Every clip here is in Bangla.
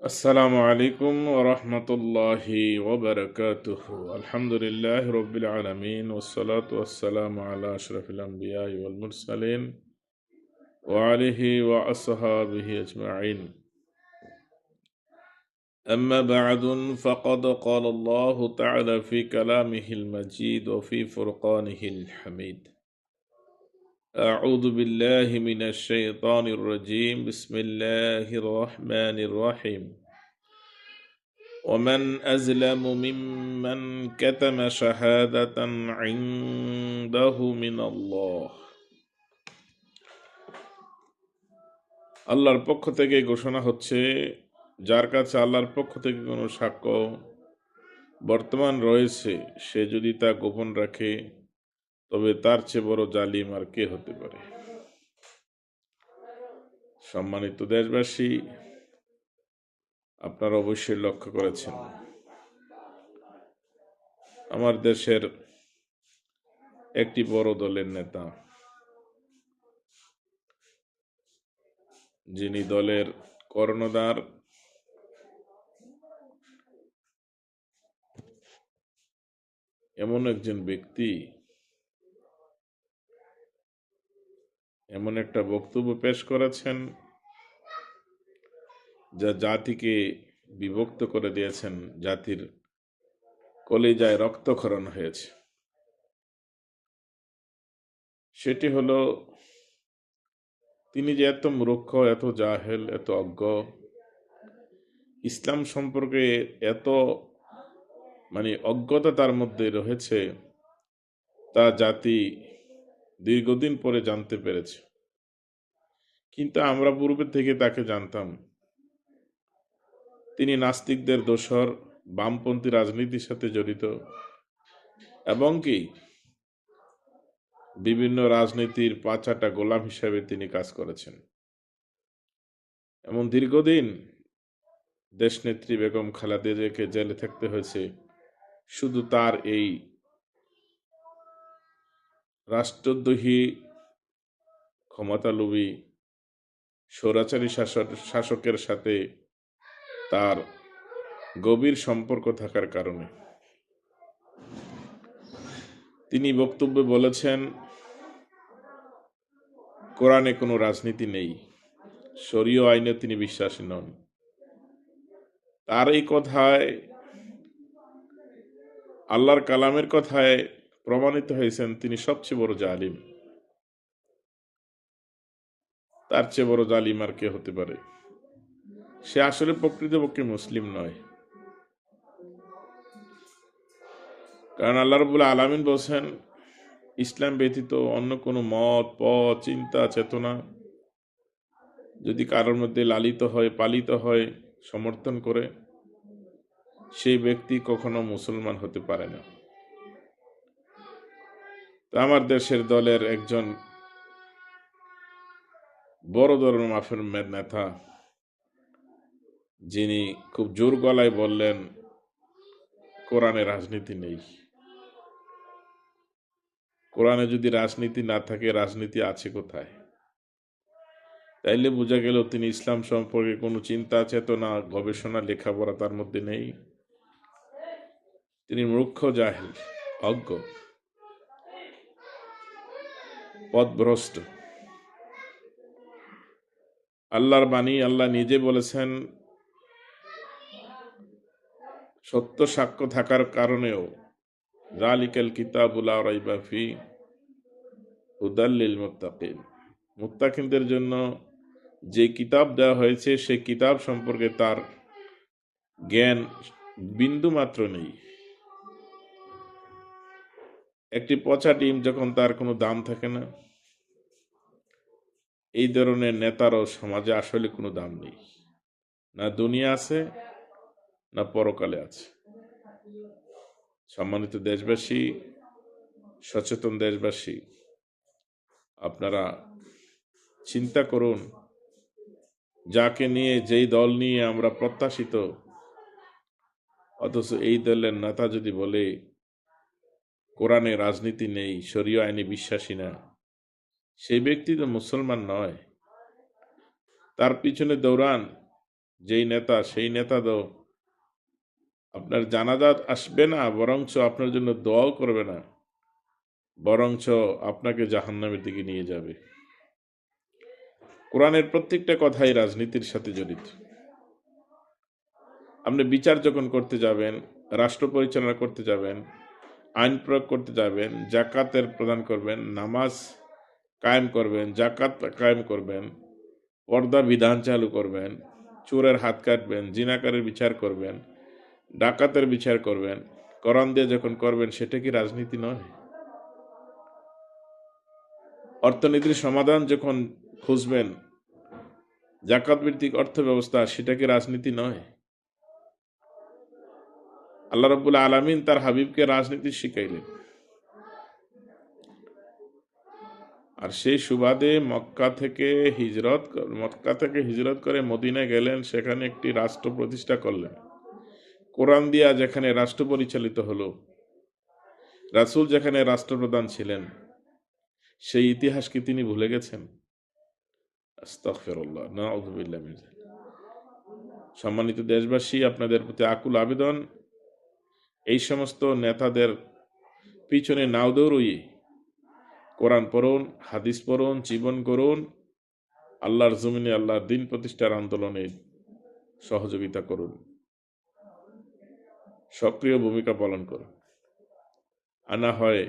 আসসালামু আলাইকুম ওরহমতুল্লাহি ওবরকাতুহ আলহামদুলিল্লাহ রবিল আলমিন ওসলাত ওসালাম আল্লাহ আশরফুল আম্বিয়া ওয়াল মুরসালিন ওয়ালিহি ওয়া আসহাবিহি আজমাইন أما بعد فقد قال الله تعالى في كلامه المجيد وفي فرقانه الحميد أعوذ بالله من الشيطان الرجيم بسم الله الرحمن الرحيم ومن أظلم ممن كتم شهادة عنده من الله আল্লাহর পক্ষ থেকে ঘোষণা হচ্ছে যার কাছে আল্লাহর পক্ষ থেকে কোনো সাক্ষ্য বর্তমান রয়েছে সে যদি তা গোপন রাখে তবে তার চেয়ে বড় জালিম আর কে হতে পারে? সম্মানিত দেশবাসী, আপনারা অবশ্যই লক্ষ্য করেছেন। আমার দেশের একটি বড় দলের নেতা, যিনি দলের কর্ণধার, এমন একজন ব্যক্তি এমন একটা বক্তব্য পেশ করেছেন যা জাতিকে বিভক্ত করে দিয়েছেন। জাতির কলিজায় রক্তক্ষরণ হয়েছে। সেটি হলো, তিনি যে এত মূর্খ, এত জাহেল, এত অজ্ঞ, ইসলাম সম্পর্কে এত মানে অজ্ঞতা তার মধ্যে রয়েছে, তা জাতি দীর্ঘদিন পরে জানতে পেরেছে। কিন্তু আমরা পূর্বে থেকে তাকে জানতাম। তিনি নাস্তিকদের দোসর বামপন্থী রাজনীতির সাথে জড়িত এবং কি বিভিন্ন রাজনীতির পাঁচাটা গোলাম হিসাবে তিনি কাজ করেছেন। এমন দীর্ঘদিন দেশনেত্রী বেগম খালেদা জিয়াকে জেলে থাকতে হয়েছে। শুধু তার এই রাষ্ট্রদ্রোহী, ক্ষমতালোভী, স্বৈরাচারী শাসক, শাসকের সাথে তার গভীর সম্পর্ক থাকার কারণে। তিনি বক্তব্যে বলেছেন, কোরআনে কোনো রাজনীতি নেই, শরীয় আইনে তিনি বিশ্বাসী নন। তার এই কথায়, আল্লাহর কালামের কথায় প্রমাণিত হয়েছেন তিনি সবচেয়ে বড় জালিম। তার চেয়ে বড় জালিম আর কে হতে পারে? সে আসলে প্রকৃতপক্ষে মুসলিম নয়। কারণ আল্লাহ রবুল্লা আলমিন বলছেন, ইসলাম ব্যতীত অন্য কোনো মত, পথ, চিন্তা, চেতনা যদি কারোর মধ্যে লালিত হয়, পালিত হয়, সমর্থন করে, সেই ব্যক্তি কখনো মুসলমান হতে পারে না। আমার দেশের দলের একজন বড় ধরনের মাফের নেতা, যিনি খুব জোর গলায় বললেন, কোরআনে রাজনীতি নেই। কোরআনে যদি রাজনীতি না থাকে, রাজনীতি আছে কোথায়? তাইলে বোঝা গেল তিনি ইসলাম সম্পর্কে কোনো চিন্তা, চেতনা, গবেষণা, লেখাপড়া তার মধ্যে নেই। তিনি মূর্খ, জাহেল, অজ্ঞ। পথভ্রষ্ট। আল্লাহর বাণী আল্লাহ নিজে বলেছেন, সত্য সাক্ষ্য থাকার কারণেও জালিকাল কিতাবুল রাইবাফি হুদাল্লিল মুত্তাকিন। মুত্তাকিনদের জন্য যে কিতাব দেওয়া হয়েছে সেই কিতাব সম্পর্কে তার জ্ঞান বিন্দু মাত্র নেই। একটি পচা ডিম যখন তার কোনো দাম থাকে না, এই ধরনের নেতারও সমাজে আসলে কোনো দাম নেই। না দুনিয়া আছে, না পরকালে আছে। সম্মানিত দেশবাসী, সচেতন দেশবাসী, আপনারা চিন্তা করুন, যাকে নিয়ে, যেই দল নিয়ে আমরা প্রত্যাশিত, অথচ এই দলের নেতা যদি বলে কোরআনে রাজনীতি নেই, শরীয় আইনে বিশ্বাসী না। সেই ব্যক্তি তো মুসলমান নয়। তার পিছনে দৌড়ান, যেই নেতা, সেই নেতা তো আপনার জানাজাত আসবে না, বরঞ্চ আপনার জন্য দোয়াও করবে না, বরঞ্চ আপনাকে জাহান্নামের দিকে নিয়ে যাবে। কোরআনের প্রত্যেকটা কথাই রাজনীতির সাথে জড়িত। আপনি বিচার যখন করতে যাবেন, রাষ্ট্র পরিচালনা করতে যাবেন আইন প্রয়োগ করতে যাবেন, জাকাতের প্রদান করবেন, নামাজ কায়েম করবেন, জাকাত কায়েম করবেন, পর্দা বিধান চালু করবেন, চোরের হাত কাটবেন, জিনাকারের বিচার করবেন, ডাকাতের বিচার করবেন, কোরআন দিয়ে যখন করবেন, সেটা কি রাজনীতি নয়? অর্থনীতির সমাধান যখন খুঁজবেন জাকাত ভিত্তিক অর্থ ব্যবস্থা সেটা কি রাজনীতি নয়? আল্লাহ রব্বুল আলমিন তার হাবিবকে রাজনীতি শিখাইলেন। আর সেই সুবাদে মক্কা থেকে হিজরত মক্কা থেকে হিজরত করে মদিনায় গেলেন, সেখানে একটি রাষ্ট্র প্রতিষ্ঠা করলেন। কোরআন দিয়া যেখানে রাষ্ট্র পরিচালিত হলো, রাসূল যেখানে রাষ্ট্রপ্রধান ছিলেন, সেই ইতিহাস কি তিনি ভুলে গেছেন? মিন। সম্মানিত দেশবাসী, আপনাদের প্রতি আকুল আবেদন। এই সমস্ত নেতাদের পিছনে নাও দৌড়ই। কোরআন পড়ুন, হাদিস পড়ুন, জীবন করুন আল্লাহর জমিনে আল্লাহর দিন প্রতিষ্ঠার আন্দোলনে সহযোগিতা করুন। সক্রিয় ভূমিকা পালন করুন। আনা হয়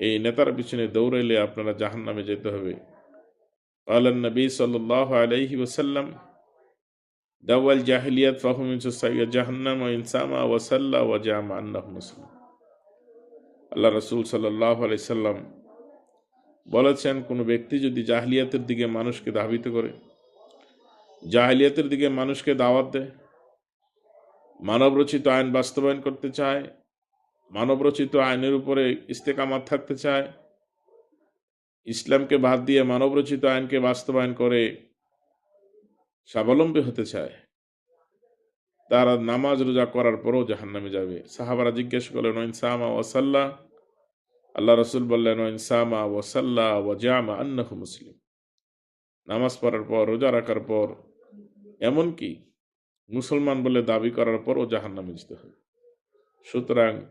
এই নেতার পিছনে দৌড়াইলে আপনারা জাহান নামে যেতে হবে। আল্লাহ নবী সাল্লাহ আলহি ওসাল্লাম দাওয়াল জাহিলিয়াত ফাহুম ইনসাইয়া জাহান্নাম ওয়া ইনসামা ওয়াসাল্লা ওয়া জাম আন্নাহ মুসলিম। আল্লাহ রাসূল সাল্লাল্লাহু আলাইহি আলাইসাল্লাম বলেছেন, কোনো ব্যক্তি যদি জাহলিয়াতের দিকে মানুষকে ধাবিত করে, জাহলিয়াতের দিকে মানুষকে দাওয়াত দেয়, মানবরচিত আইন বাস্তবায়ন করতে চায়, মানবরচিত আইনের উপরে ইস্তেকামাত থাকতে চায়, ইসলামকে বাদ দিয়ে মানবরচিত আইনকে বাস্তবায়ন করে স্বাবলম্বী হতে চায়। তারা নামাজ রোজা করার পরও জাহান্নামে যাবে। সাহাবারা জিজ্ঞেস করলেন ইনসামা ওয়াসাল্লাহ আল্লাহ রসুল বললেন ইনসামা ওয়াসাল্লাহ ওয়াজামা আন্নাহু মুসলিম। নামাজ পড়ার পর, রোজা রাখার পর, এমনকি মুসলমান বলে দাবি করার পরও জাহান্নামে যেতে হবে সুতরাং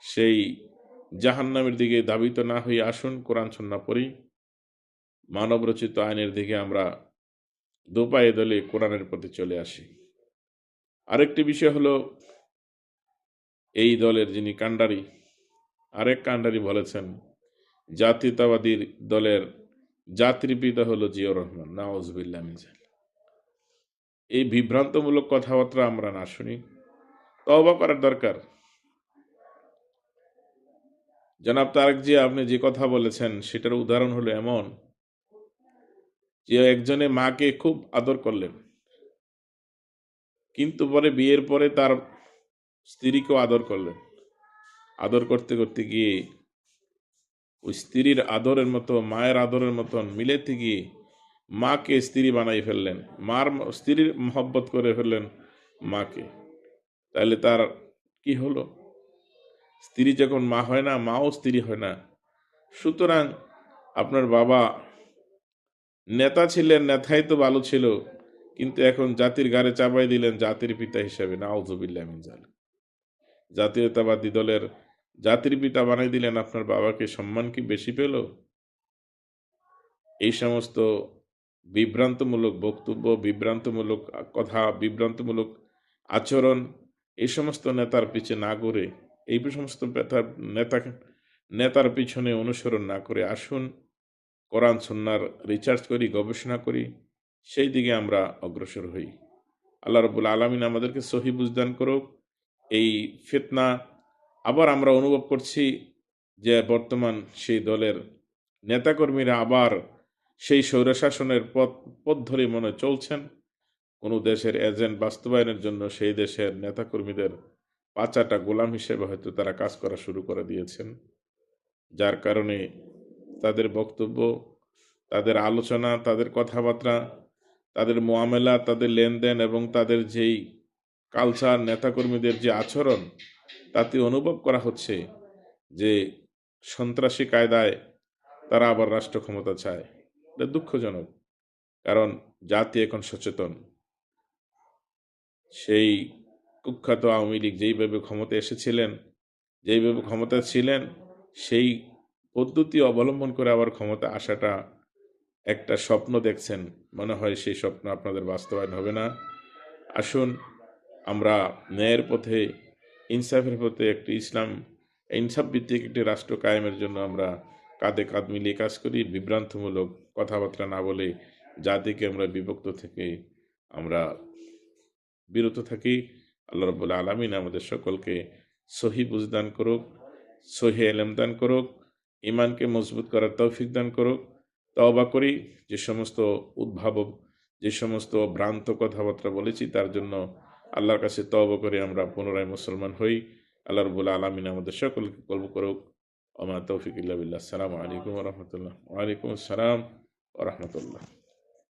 সেই জাহান্নামের দিকে দাবিত না হয়ে আসুন, কোরআন সন্না পড়ি। মানবরচিত আইনের দিকে আমরা দোপায়ে দলে কোরআনের প্রতি চলে আসি। আরেকটি বিষয় হলো, এই দলের যিনি কাণ্ডারি, আরেক কাণ্ডারি বলেছেন জাতীয়তাবাদী দলের জাতির হলো জিয়র রহমান নাওজবিল্লা মিজাল এই বিভ্রান্তমূলক কথাবার্তা আমরা না শুনি। তওবা করার দরকার। জনাব তারেক জি আপনি যে কথা বলেছেন, সেটার উদাহরণ হলো এমন যে একজনে মাকে খুব আদর করলেন। কিন্তু পরে বিয়ের পরে তার স্ত্রীকেও আদর করলেন। আদর করতে করতে গিয়ে ওই স্ত্রীর আদরের মতো, মায়ের আদরের মতন মিলেতে গিয়ে মাকে স্ত্রী বানাই ফেললেন। মার স্ত্রীর মহব্বত করে ফেললেন মাকে। তাহলে তার কি হলো? স্ত্রী যখন মা হয় না, মাও স্ত্রী হয় না। সুতরাং আপনার বাবা নেতা ছিলেন, নেতাই তো ভালো ছিল, কিন্তু এখন জাতির গাড়ে চাপাই দিলেন জাতির পিতা হিসেবে, নাউজুবিল্লাহ মিনজাল জাতীয়তাবাদী দলের জাতির পিতা বানাই দিলেন, আপনার বাবাকে সম্মান কি বেশি পেল? এই সমস্ত বিভ্রান্তমূলক বক্তব্য, বিভ্রান্তমূলক কথা, বিভ্রান্তমূলক আচরণ, এই সমস্ত নেতার পিছে না করে এই সমস্ত নেতা নেতার পিছনে অনুসরণ না করে আসুন। কোরআন সন্ন্যার রিচার্জ করি, গবেষণা করি, সেই দিকে আমরা অগ্রসর হই। আল্লাহ রবুল আলমিন আমাদেরকে সহি বুঝদান করুক। এই ফেতনা আবার আমরা অনুভব করছি যে বর্তমান সেই দলের নেতাকর্মীরা আবার সেই স্বৈরশাসনের পথ পথ ধরে মনে চলছেন। কোনো দেশের এজেন্ট বাস্তবায়নের জন্য সেই দেশের নেতাকর্মীদের পাচাটা গোলাম হিসেবে হয়তো তারা কাজ করা শুরু করে দিয়েছেন। যার কারণে তাদের বক্তব্য, তাদের আলোচনা, তাদের কথাবার্তা, তাদের মোয়ামেলা, তাদের লেনদেন এবং তাদের যেই কালচার নেতাকর্মীদের যে আচরণ, তাতে অনুভব করা হচ্ছে যে সন্ত্রাসী কায়দায় তারা আবার রাষ্ট্র ক্ষমতা চায়। এটা দুঃখজনক, কারণ জাতি এখন সচেতন। সেই কুখ্যাত আওয়ামী লীগ যেইভাবে ক্ষমতা এসেছিলেন, যেইভাবে ক্ষমতা ছিলেন, সেই পদ্ধতি অবলম্বন করে আবার ক্ষমতা আসাটা একটা স্বপ্ন দেখছেন। মনে হয় সেই স্বপ্ন আপনাদের বাস্তবায়ন হবে না। আসুন, আমরা ন্যায়ের পথে, ইনসাফের পথে একটি ইসলাম ইনসাফ ভিত্তিক একটি রাষ্ট্র কায়েমের জন্য আমরা কাঁধে কাঁধ মিলিয়ে কাজ করি, বিভ্রান্তমূলক কথাবার্তা না বলে জাতিকে আমরা বিভক্ত থেকে আমরা বিরত থাকি। আল্লাহ রব্বুল আলমিন আমাদের সকলকে সহি বুঝদান করুক, সহি এলেম দান করুক ইমানকে মজবুত করার তৌফিক দান করুক, তওবা করি, যে সমস্ত উদ্ভাবক, যে সমস্ত ভ্রান্ত কথাবার্তা বলেছি, তার জন্য আল্লাহর কাছে তওবা করে আমরা পুনরায় মুসলমান হই। আল্লাহ রবুল্লা আলমিন আমাদের সকলকে কল্প করুক। আমার তৌফিক ইল্লা সালাম আলাইকুম রহমতুল্লাহ। ওয়ালাইকুম আসসালাম রহমতুল্লাহ।